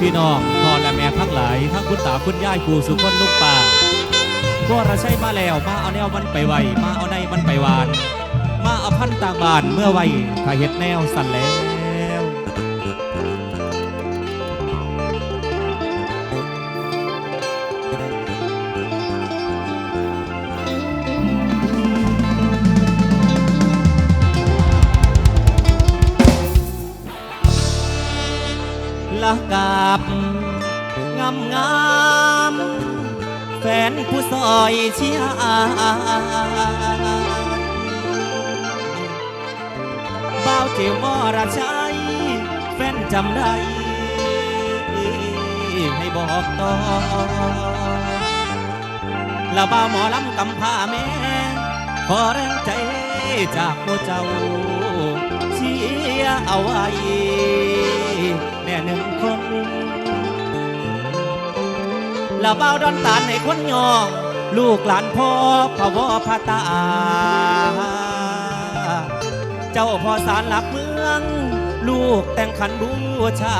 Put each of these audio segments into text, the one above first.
พี่น้องพ่อและแม่ทั้งหลายทั้งคุณตาคุณยายครูสุคนลูกป่าพวกเราใช้มาแล้วมาเอาแนวมันไปไวมาเอาในมันไปหวาน มาเอาพันต่างบานเมื่อไวถ้าเห็ดแนวสั่นแล้ว ซอยเชียบ่าวเจียววรชัยแฟนจำได้ ให้บอกต่อละบ่าวหมอลำกำพาแม่ ขอแรงใจจากพวกเจ้าเชียเอาไว้แน่หนึ่งคน ละเบาดอนตานให้คนยอง ลูกหลานพ่อพะวอพะตา เจ้าพ่อสารหลักเมือง ลูกแต่งขันบูชา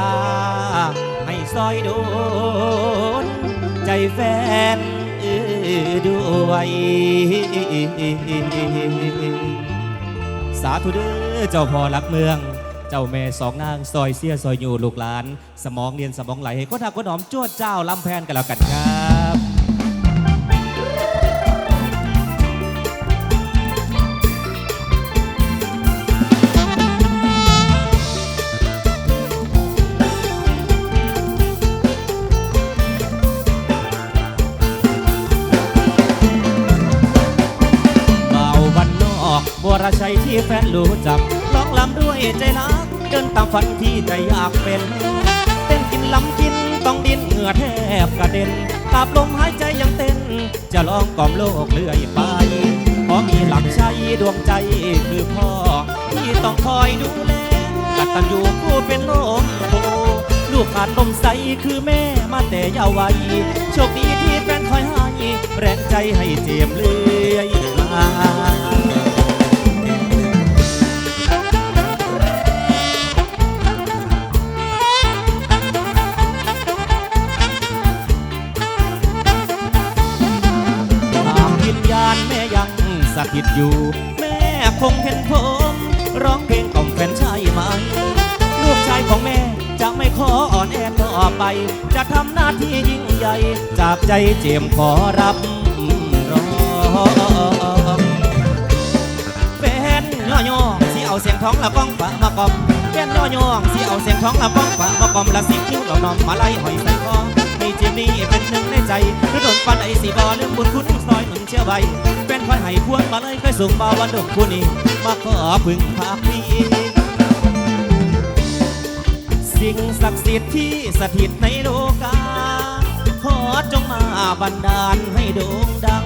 ให้ซอยโดน ใจแฟนด้วยสาธุเด้อเจ้าพ่อรักเมือง เจ้าแม่สองนางซอยเสียซอยอยู่ลูกหลาน สมองเรียนสมองไหลให้คนทักคนหอมจวดเจ้าลำแพนกันแล้วกันครับเบาวันนอกบัวรชัยที่แฟนรู้จัก ร้องลำด้วยใจรัก เดินตามฝันที่ใจอยากเป็น เต้นกินลำกินต้องดินเหงื่อแทบกระเด็นตาบลมหายใจยังเต้น จะลองกล่อมโลกเลื่อยไปเพราะมีหลักใจดวงใจคือพ่อ ที่ต้องคอยดูแลกัตันอยู่ผู้เป็นโลมโพลูกขาดนมใสคือแม่มาแต่เยาววัยโชคดีที่แฟนคอยให้แรงใจให้เจียมเลื่อยมา แม่ยังสถิตอยู่ แม่คงเห็นผม ร้องเพลงกล่อมแฟนใช่ไหมลูกชายของแม่จะไม่ขออ่อนแอต่อไป จะทำหน้าที่ยิ่งใหญ่ จากใจเจียมขอรับรองแฟนย่อยอสิเอาเสียงท้องละก้องฝามากอมแฟนย่อยอสิเอาเสียงท้องละก้องฝามากอมละสิบนิ้วเรานอมมาไล่หอยใส่คอ ให้เจียมนี้เป็นหนึ่งในใจหรือโดนปันไอสีบอลืมบุญคุณซอยหนุนเชื่อใบแฟนคอยให้พวงมาเลยเคยส่งมาวันดกคุณนี้มาขอพึ่งพาพี่สิ่งศักดิ์สิทธิ์ที่สถิตในโลกาขอจงมาบันดาลให้โด่งดัง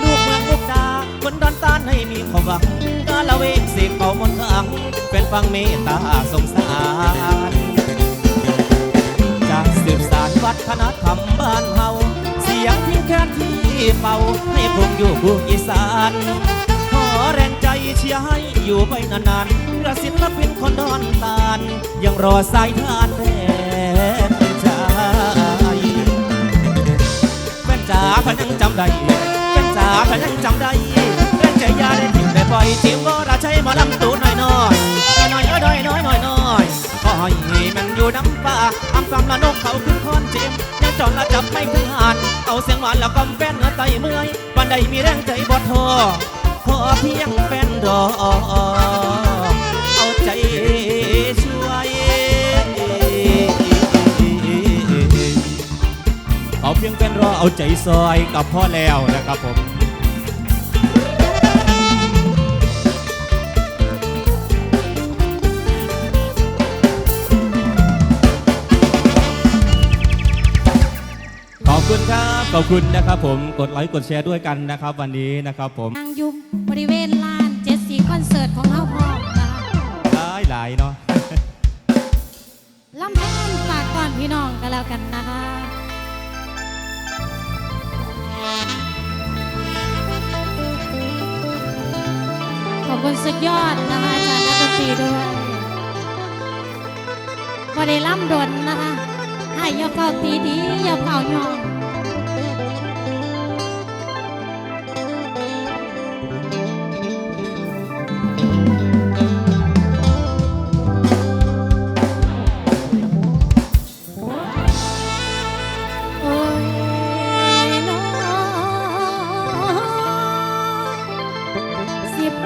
ลูกเมืองลูกดาคนดอนตานให้มีความหวังกาละเวงเสียงเป่ามนต์ขังเป็นฟังเมตตาสงสารจากสืบสาร วัฒนธรรมบ้านเฮาเสียงที่แค้นที่เป่าให้คงอยู่ผู้อีสานขอแรงใจเชียร์ให้อยู่ไปนานๆเพื่อศิลปินคนดอนตานยังรอสายทานแรงใจแฟนจ๋าพันยังจำได้แฟนจ๋าพันยังจำได้แฟนใจยาได้ถิ่มได้ปล่อยทีมก็ราชัยหมาลำตูน้อยน้อยน้อยน้อยน้อยน้อยน้อย ขอให้มันอยู่น้ำป่าอำซ้ำละนกเขาขึ้นคอนเจมยังจอนละจับไม่ขึ้นหานเอาเสียงหวานแล้วกำแฟนเนื้อไตเมื่อยวันใดมีแรงใจบอดทอขอเพียงแฟนรอเอาใจช่วยเอาเพียงแฟนรอเอาใจซอยกับพ่อแล้วนะครับผม คุณครับ ขอบคุณนะครับผม กดไลค์กดแชร์ด้วยกันนะครับ วันนี้นะครับผมนางยุมบริเวณลานเจ็ดสีคอนเสิร์ตของเราพร้อมนะหลายหลายเนาะลำเพลินฝากก่อนพี่น้องกันแล้วกันนะคะขอบคุณสุดยอดนะคะอาจารย์นักดนตรีด้วยบริล่ำดนนะคะให้ยาเฝ้าตีดียาเฝ้ายอง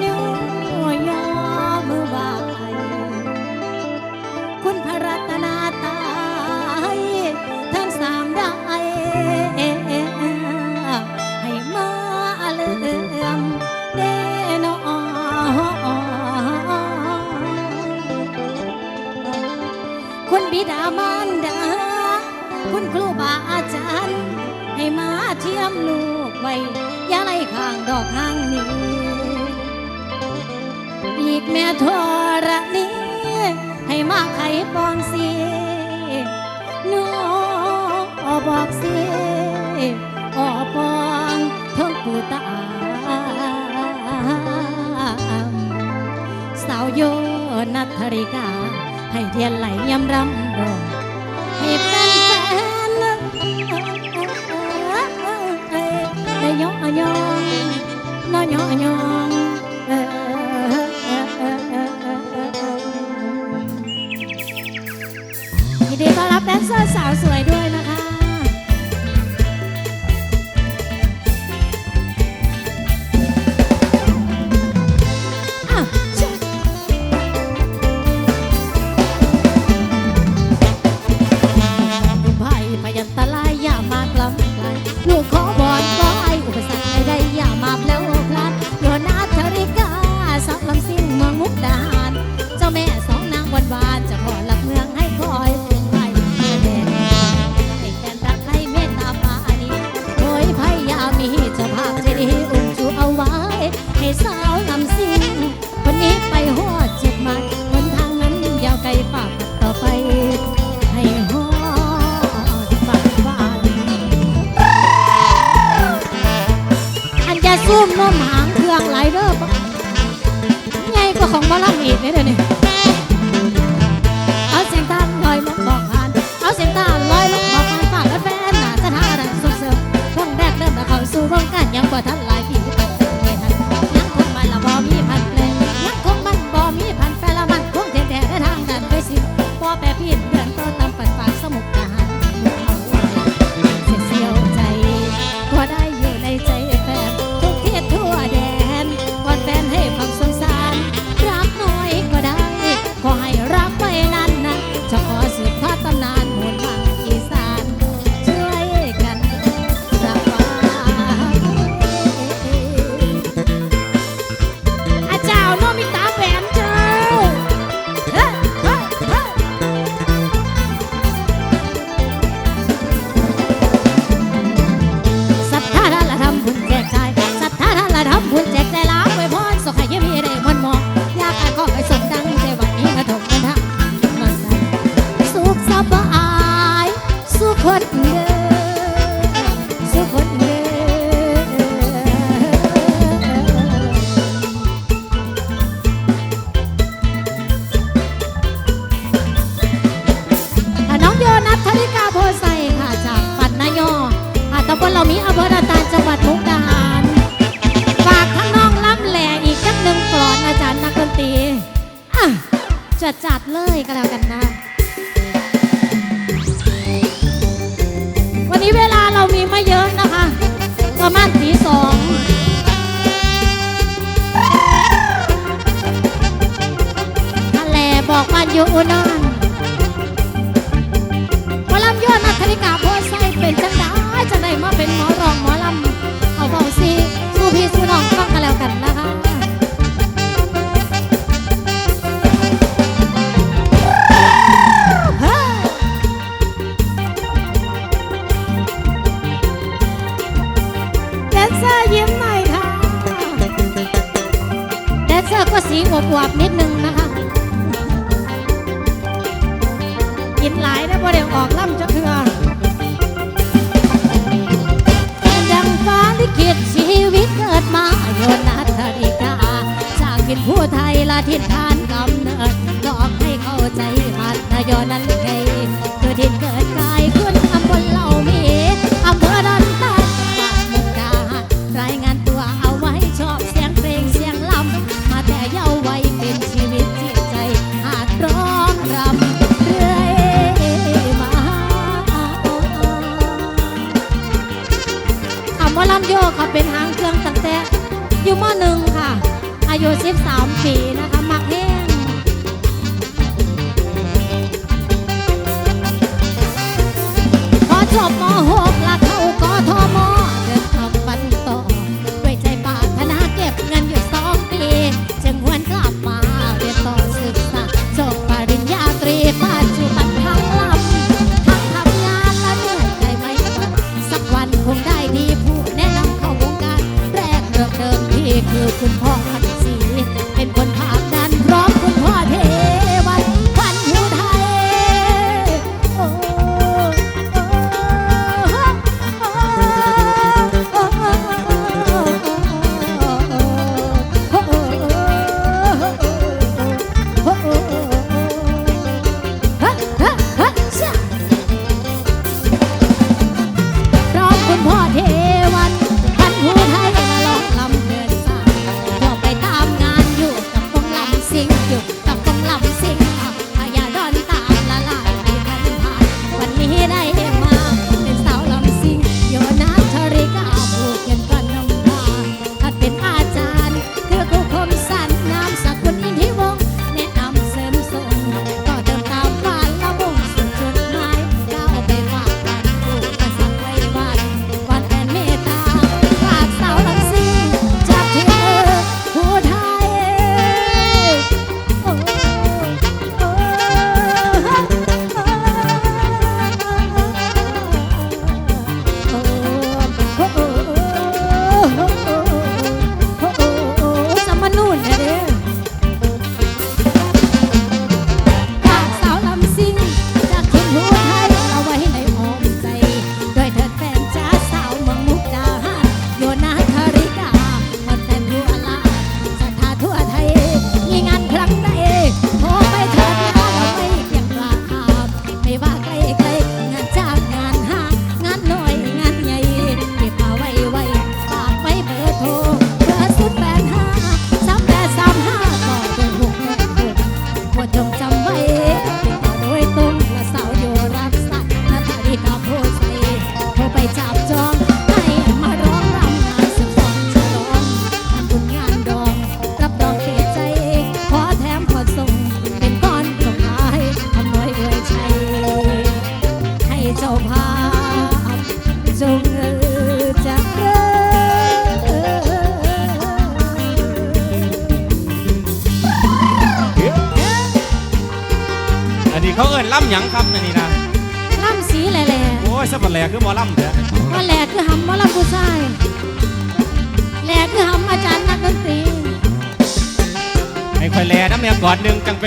Música กแม่ทรณีให้มาไขปองสีนูบอกสีออปองทงปูตาสาวโยนัทริกา ให้เทียนไหลยำรำรองให้เป็นแฟนได้ย้องย้องน้อยยอน สาวสวยด้วย ซุ่มน้ำหางเครื่องไรเด้อปะไงก็ของบาลังอีกเนี่ยเดี๋ยวนี้เอาเสียงตาลอยลงบอกผ่าน เอาเสียงตาลอยลงบอกผ่านฝากแฟนหนาจะท่าดันสุดเสริมช่วงแรกเริ่มแล้วเขาสู่ร่วมกันยังกว่าท่านไหล อยู่นอนหมอลำยอดนักธนิกาโพสไซเป็นจังได้จังได้มาเป็นหมอรองหมอลำเอาเบาซีสู้พี่สู้น้องต้องกันแล้วกันนะคะแดนเซอร์ก็สีอบอวบนิด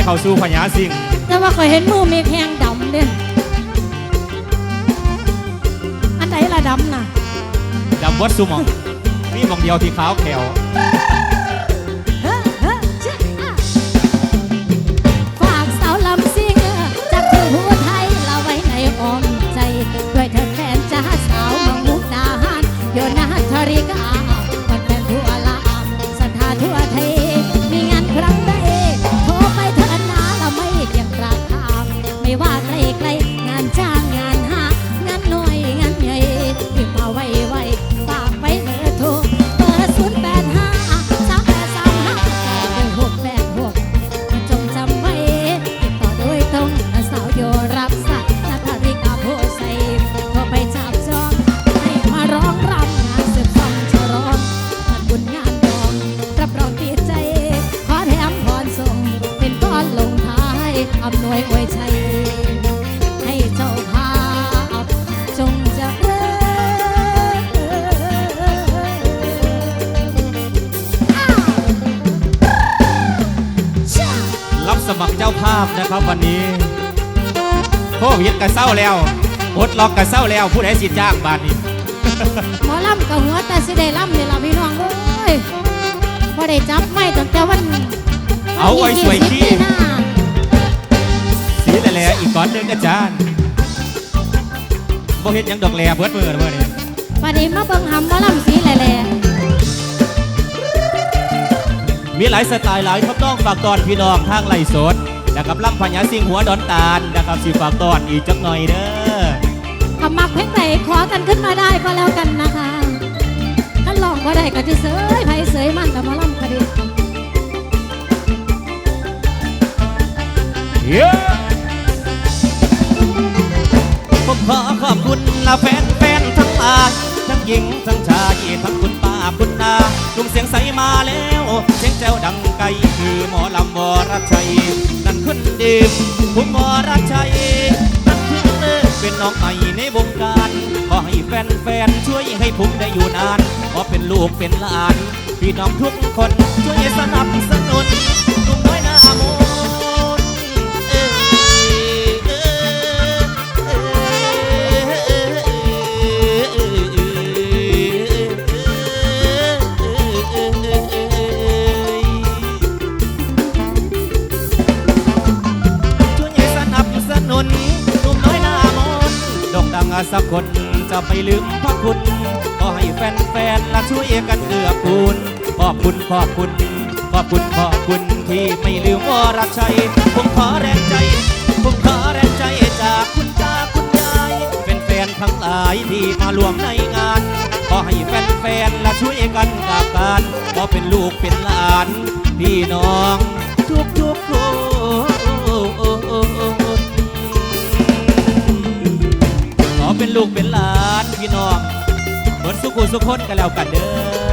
เข้าสู่พญาสิงแต่ว่าเคยเห็นมือมีแพงดำเด่นอันไหนละดำน่ะดำวัดสุมอง นี่มองเดียวที่ขาวแขว จ้าภาพนะครับวันนี้โควิดกระเร้าแล้วอดล็อกกระเร้าแล้วผู้ใดสิจ้างบาทนี้หมอลำกับหัวแต่สิได้ลำเนี่ยเราพี่น้องเอ้ยพอได้จับไม่ตั้งแต่วันเอาไว้สวยขี้สีแต่แล้วอีกก้อนหนึ่งอาจารย์บ่เห็นยังดอกแล่เบิดมือเบิดเนี่ยวันนี้มาเบิ่งหำหมอลำสีแหล่มีหลายสไตล์หลายทับต้องฝากตอนพี่น้องทางไหลสด นะครับลำพญาสิงหัวดอนตาลนะครับสีฝากตอนอีกจักหน่อยเด้อขมักเพลงไหนขอกันขึ้นมาได้ก็แล้วกันนะคะท่านลองก็ได้ก็จะเสยไผเสยมันแต่มาลำคดีเย้ผมขอขอบคุณนะแฟนแฟนทั้งหลายทั้งหญิงทั้งชายทั้งคุณป้าคุณนาลุงเสียงใสมาแล้ว เสียงแจ้วดังไกลคือหมอลำวรชัย ขึ้นคุณดีมผมวรชัยนั่นคือเลิกเป็นน้องใหม่ในวงการ ขอให้แฟนแฟนๆช่วยให้ผมได้อยู่นาน ขอเป็นลูกเป็นหลาน พี่น้องทุกคนช่วยสนับสนุนลุงน้อย สักคนจะไม่ลืมพระคุณก็ให้แฟนๆละช่วยกันเกื้อกูลขอบคุณขอบคุณ ขอบคุณขอบคุณที่ไม่ลืมวรชัยผมขอแรงใจผมขอแรงใจจากคุณตาคุณยายเป็นแฟนๆทั้งหลายที่มารวมในงานขอให้แฟนๆละช่วยกันกับการขอเป็นลูกเป็นหลาน พี่น้องทุกทุกๆคน ลูกเป็นหลานพี่น้องเหมือนสุขุสุขคนกันแล้วกันเด้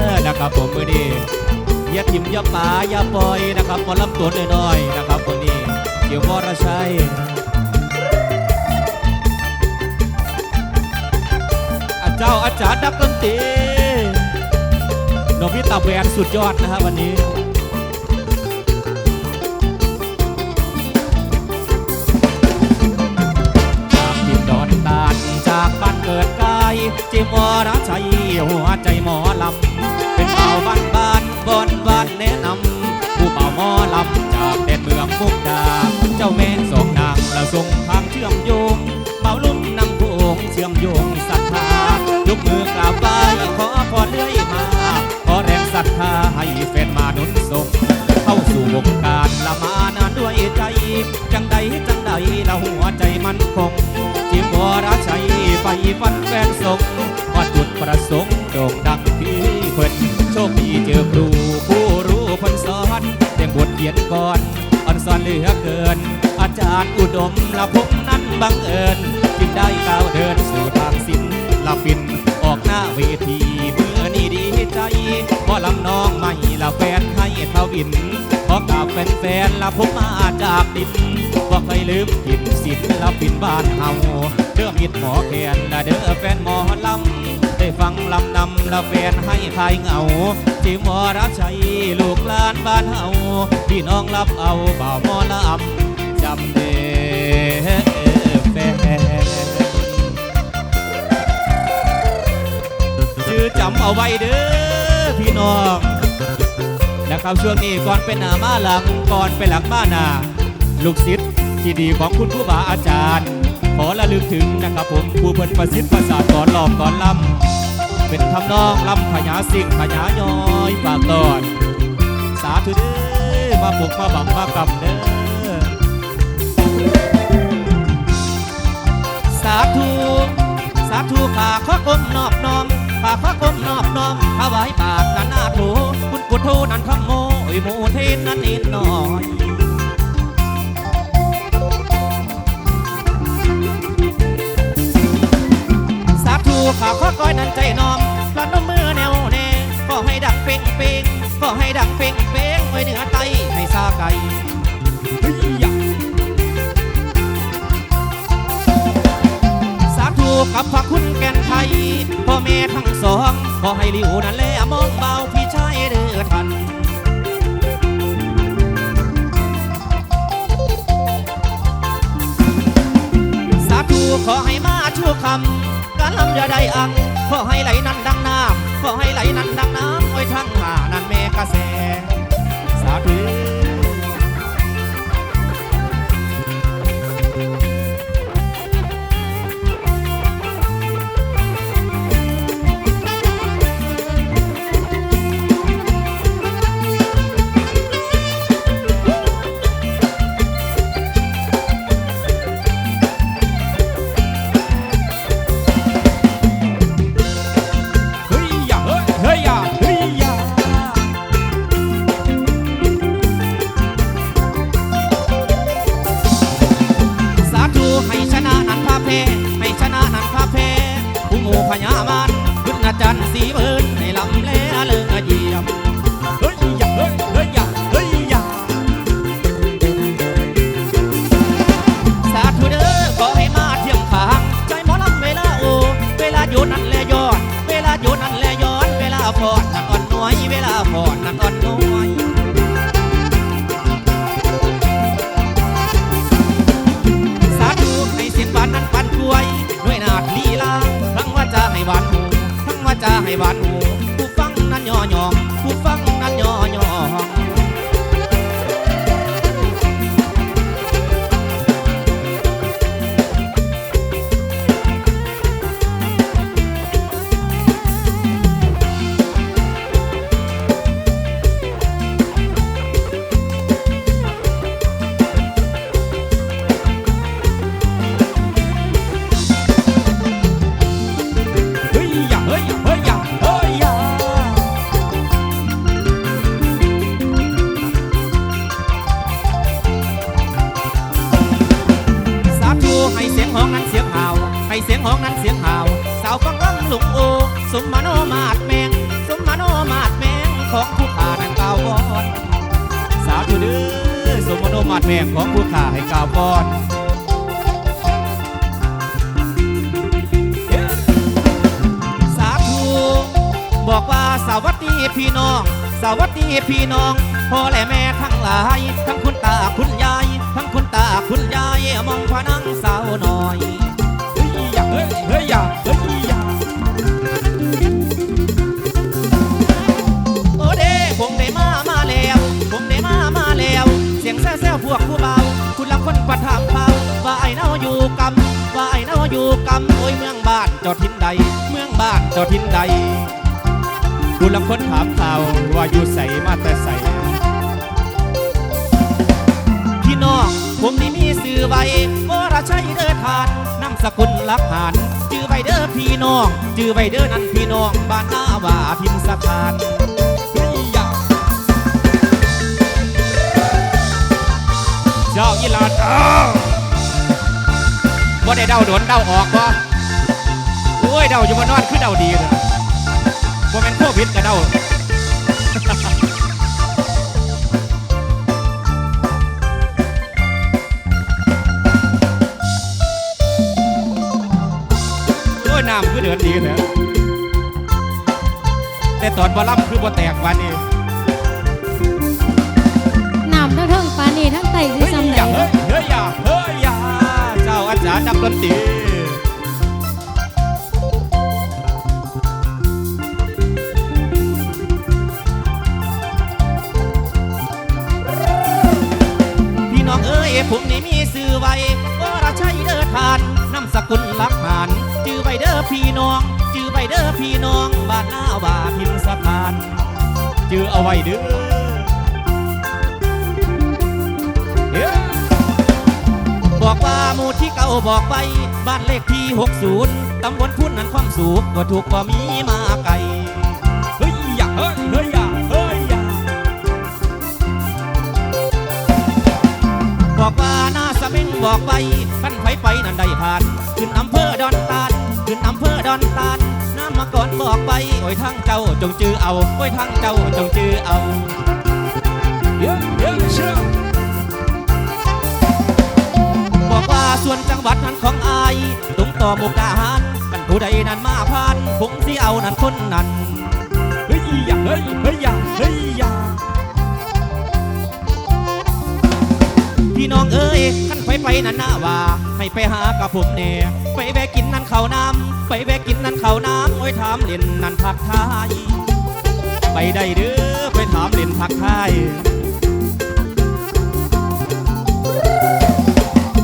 อนะครับผมมือนี้อย่าทิมอย่าป่าอย่าปล่อยนะครับหมอลำตัวน้อยๆนะครับคนนี้เกี่ยววรชัยอาเจ้าอาจารย์ดักดนตรีนพิตาแวนสุดยอดนะครับวันนี้ มวรชัยหัวใจหมอลำ เป็นเป่าบ้านบ้านบอนบ้านแนะนำผู้เป่าหมอลำจากแดนเมืองมุกดา เจ้าแม่สองนางและทรงทางเชื่อมโยงเป่าลุ่มนำโพงเชื่อมโยงศรัทธายกมือกราบไหว้ขอพรเลื่อยมา ขอแรงศรัทธาให้แฟนมาหนุนสงเข้าสู่วงการละมานานด้วยใจ จังใดจังใดละหัวใจมันคงจิมวรชัย ฟฟันแฟนสงวัดจุดประสงค์โด่งดังที่เพิ่นโชคดีเจอครูผู้รู้คนสอนเต็มบทเขียนก่อนอ่อนสอนเหลือเกิน อาจารย์อุดมละผมนั้นบังเอิญจึงได้ก้าวเดินสู่ทางศิลละปินออกหน้าเวทีเมื่อนี้ดีใจพอลำน้องใหม่ละแฟน เท่าบินขอกราบแฟนๆละผมมาจากดินว่าเคยลืมกินสินละปินบ้านเฮาเด้อมิดหมอแคนละเด้อแฟนหมอลำได้ฟังลำนำละแฟนให้คลายเหงาจิมวรชัยลูกลานบ้านเฮาพี่น้องรับเอาบ่าวหมอลำจำเด้แฟนชื่อจำเอาไว้เด้อพี่น้อง นะครับช่วงนี้ก่อนเป็นหน้ามาหลังก่อนไปหลังบ้านนาลูกศิษย์ที่ดีของคุณผู้บาอาจารย์ ขอระลึกถึงนะครับผมผู้เพิ่นประสิทธิ์ประสาทก่อนหลอกก่อนลำเป็นทำนองลำขยาสิ่งขยาย้อยฝากตอน สาธุเด้อมาปลุกมาบังมากำเด้อสาธุสาธุข้าขอก้มนอบน้อม ข้าขอก้มนอบน้อมถวายบาทนันนาโถคุณกุโทนันทโมอิโมเทนนันเนนน้อยสาธุข้าขอก้อยนั้นใจน้อมพลันนมมือแนวแน่ก็ให้ดังเป่งเป่งก็ให้ดังเป่งเป่งไว้เหนือไตให้ซาไก่ กับพระคุณแก่นไทยพ่อแม่ทั้งสองขอให้ลิวนั่นและมองเบาพี่ชายเด้อท่านสาธุขอให้มาชั่วคำการลำอย่าได้อัง ขอให้ไหลนั้นดังน้ำขอให้ไหลนั้นดังน้ำไว้ทั้งหานั้นแม่กระแส สาธุ พี่น้องพ่อและแม่ทั้งหลาย ทั้งคุณตาคุณยาย ทั้งคุณตาคุณยายมองพนังสาวน้อยเฮ้ยอย่าเฮ้ยเฮ้ยอย่าเฮ้ยอย่าโอเด้ผมได้มามาแล้ว ผมได้มามาแล้ว เสียงแซ่วๆพวกผู้เบาคุณลังคนปัดถามเขาว่าไอ้เน่าอยู่กำว่าไอ้เน่าอยู่กำโอ้ยเมืองบ้านจอทินใด เมืองบ้านจอทินใด คุณลังคนถามข่าวว่าอยู่ใส่มาแต่ใส่พี่น้องผมนี่มีสื่อไว้วรชัยเด้อทานนำสกุลลักหานจื้อไว้เด้อพี่น้องจื้อไว้เด้อนั่นพี่น้องบ้านหน้าว่าพิมพ์สถานเฮ้ยย่าเจ้าอีหลาดเอ้าบ่ได้เดาโดนเดาออกบ่โอ้ยเดาอยู่บ่นอนคือเดาดีเลย บ่แม่นโควิดก็เดาโอ้ยน้ำคือเดือดดีนะแต่ตอนบอลำคือบ่แตกวันนี้น้ำทั้งเทิงปานนี่ทั้งไตสิเฮ้ยซ้ำไหนอย่าเฮ้ยเฮ้ยอย่าเฮ้ยอย่าเจ้าอาจารย์นักดนตรี ผมนี่มีสื่อไว้ว่าราชัยเด้อทานนำสกุลลักหานจื้อไวเด้อพี่น้อง จื้อไวเด้อพี่น้องบ้านหน้าว่าพิมพ์สถานจื้อเอาไว้เด้อบอกว่าหมู่ที่เก่าบอกไป บ้านเลขที่ 60 ตำบลพุ่นนั้นความสุขก็ถูกบ่มีมาไกล บอกว่าหน้าสมิงบอกไปขันไผไปนั่นได้ผ่าน ขึ้นอำเภอดอนตาลขึ้นอำเภอดอนตาลน้ำมาก่อนบอกไปโอ้ยทางเจ้าจงจือเอาโอ้ยทางเจ้าจงจือเอาเยอะเยอะเชื่อบอกว่าส่วนจังหวัดนั้นของอายตรงต่อมุกดาหารกันผู้ใดนั้นมาผ่านผมสิเอานั้นคนนั้นเฮ้ยอย่าเฮ้ยเฮ้ยอย่าเฮ้ยอย่า พี่น้องเอ้ยขันไปไปนั่นนาว่า ให้ไปหากับผมเน่ไปแวะกินนั่นข้าวน้ำไปแวะกินนั่นข้าวน้ำโอ้ยถามเล่นนั่นผักไทยไปได้เด้อไปถามเล่นผักไทย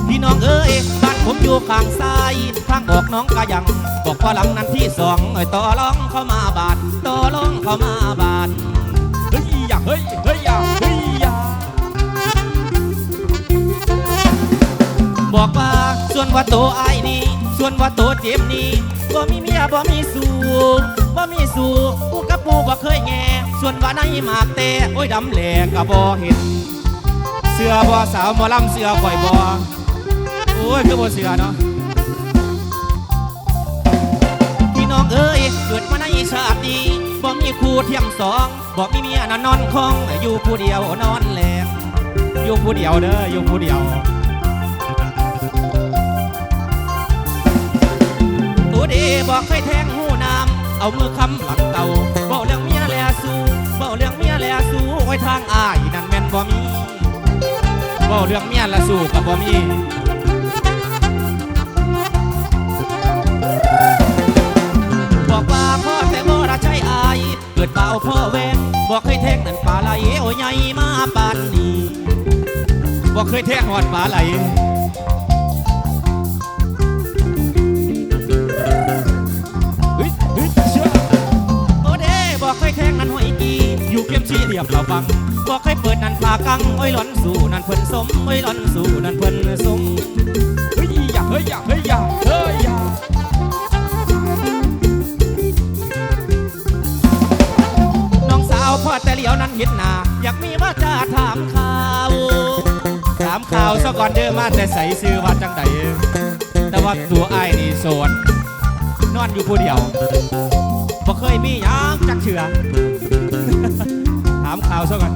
พี่น้องเอ้ยบ้านผมอยู่ข้างซ้ายทางออกน้องกะยัง บอกว่าหลังนั้นที่สองเอ้ยต่อรองเข้ามาบาทต่อรองเข้ามาบาทเฮ้ยอย่าเฮ้ยเฮ้ยอยาเบอกว่า ส่วนว่าโตไอ้นี่ ส่วนว่าโตเจ็บนี่บ่มีเมียบ่มีสู่บ่มีสู่กูกับปูบ่เคยแง่ ส่วนว่าในหมากแต่โอ้ยดำแหลกก็บ่เห็น เสือบ่สาวหมอลำเสือข่อยบ่โอ้ยคือบ่เสือเนาะพี่น้องเอ้ยเกิดมาในชาตินี้บ่มีคู่เทียมสองบ่มีเมียน่ะนอนคงอยู่ผู้เดียวนอนแหลงอยู่ผู้เดียวเด้ออยู่ผู้เดียว ดีบอกเคยแทงหูน้ำเอามือคำหลังเตาบอกเรื่องเมียแลสู้บอกเรื่องเมียแลสู้ไว้ทางอายนั่นแม่นบ่มีบอกเรื่องเมียแลสู้กับบ่มีบอกว่าพ่อแต่บ่ละใช้อายเกิดเป่าพ่อแวงบอกเคยแทงนั่นป่าไหลโอ้ยใหญ่มาปานนี้บอกเคยแทงหอดป่าไหล ชีเรียบเราฟังบอกเคยเปิดนันพากังโอ้ยหลอนสู่นันเพิ่นสมโอ้ยหลอนสู่นันเพิ่นสมเฮ้ยอย่าเฮ้ยอย่าเฮ้ยอย่าเฮ้ยอย่าน้องสาวพอแต่เหลียวนั้นเห็นหน้าอยากมีว่าจะถามข่าวถามข่าวซะก่อนเด้อมาแต่ใส่ซื้อว่าจังใดแต่ว่าตัวอ้ายนี่โสดนอนอยู่ผู้เดียวบ่เคยมีหยังจักเชื่อามข่าวซะก่อน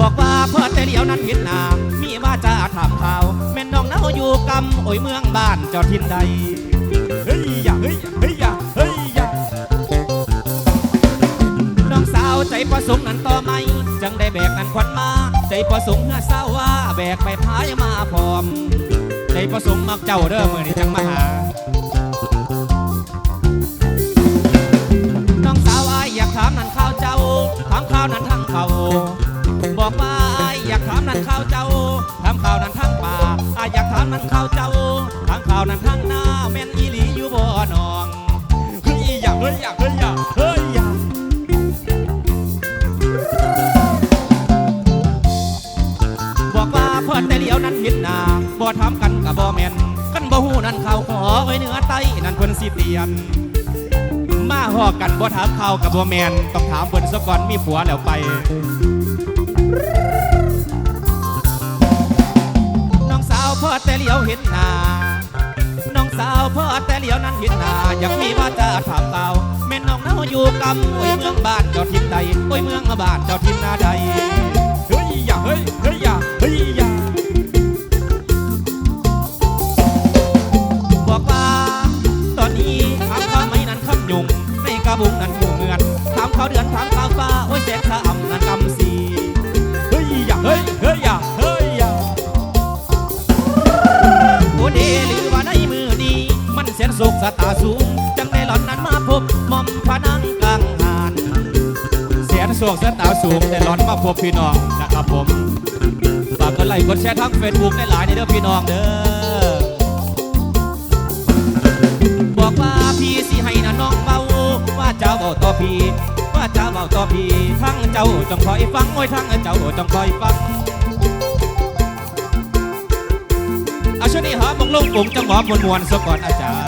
บอกว่าพ่อแต่เลียวนั้นเห็นหนามีว่าจะถามข่าว แม่นน้องเนาอยู่กำโอยเมืองบ้านเจ้าทินใด เฮ้ยอย่าเฮ้ยอย่าเฮ้ยอย่าเฮ้ยอย่าน้องสาวใจประสงค์นั้นต่อไหมจังได้แบกนั้นควันมา ใจประสงค์เมื่อเศร้าว่าแบกไปพายมาพร้อม ใจประสงค์มักเจ้าเด้อมื่อนี้จังมาหา ข้าวนั้นทั้งป่าอาอยากถามนั่นข้าวเจ้าถามข้าวนั้นทั้งหน้าแม่นอีหลีอยู่บ่นองเฮ้ยอยากเฮ้ยอยากเฮ้ยอยากเฮ้ยอยากบอกว่าเพิ่นแต่เลี้ยวนั้นเห็นหน้าบ่ถามกันกับบ่แม่นกันบ่ฮู้นั่นข้าวขอไว้เหนือไตนั่นเพิ่นสิเปลี่ยนมาหอกกันบ่ถามข่าวกับบ่แมนต้องถามเบิ่นซะก่อนมีผัวแล้วไป แต่เลียวเห็นหน้าน้องสาวพ่อแต่เลียวนั้นเห็นหน้าอยากมีว่าจะถามข่าแม่น้องเนาอยู่กำโอ้ยเมืองบ้านเจ้าทินใดโอ้ยเมืองบ้านเจ้าทินนาใดเฮ้ยอย่าเฮ้ยเฮ้ยอย่าเฮ้ยอย่าบอกว่าตอนนี้ถามข้าไหมนั้นคำยุงในกระบุงนั้นหูเงินถามข้าเดือนถามข้าฟ้าโอ้ยแสงข้าอ่ำนั้นกำ มันสนสุขสตาสูง จังในหล่อนนั้นมาพบหมอมพนังกลางหานแสนสุขสตาสูงแต่หล่อนมาพบพี่น้องนะครับผมฝากกดไลค์กดแชร์ทั้งเฟซบุ๊กได้หลายในเด้อพี่น้องเด้อบอกว่าพี่สิให้นะน้องเบาว่าเจ้าเบาต่อพี่ว่าเจ้าเบาต่อพี่ทั้งเจ้าจงคอยฟังโอ้ยทั้งเจ้าจงคอยฟังเอาช่วงนี้หอมงลงปุ่งจังหวะมวนมวนๆซะก่อนอาจารย์